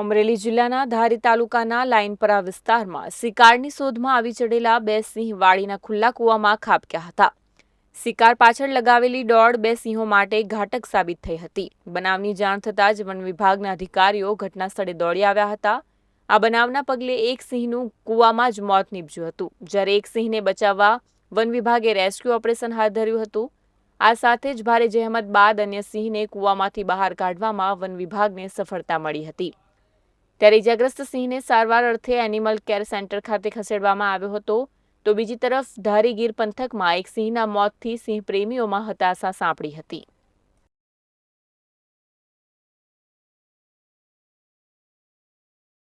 અમરેલી જિલ્લાના ધારી તાલુકાના લાઇનપરા વિસ્તારમાં શિકારની શોધમાં આવી ચડેલા બે સિંહ વાડીના ખુલ્લા કૂવામાં ખાબક્યા હતા. શિકાર પાછળ લગાવેલી દોડ બે સિંહો માટે ઘાતક સાબિત થઈ હતી. બનાવની જાણ થતાં જ વન વિભાગના અધિકારીઓ ઘટના સ્થળે દોડી આવ્યા હતા. આ બનાવના પગલે એક સિંહનું કૂવામાં જ મોત નીપજ્યું હતું. જ્યારે એક સિંહને બચાવવા વન વિભાગે રેસ્ક્યુ ઓપરેશન હાથ ધર્યું હતું. આ સાથે જ ભારે જહેમત બાદ અન્ય સિંહને કૂવામાંથી બહાર કાઢવામાં વન વિભાગને સફળતા મળી હતી. ત્યારે ઇજાગ્રસ્ત સિંહને સારવાર અર્થે એનિમલ કેર સેન્ટર ખાતે ખસેડવામાં આવ્યો હતો. તો બીજી તરફ ધારી ગીર પંથકમાં એક સિંહના મોતથી સિંહ પ્રેમીઓમાં હતાશા સાંપડી હતી.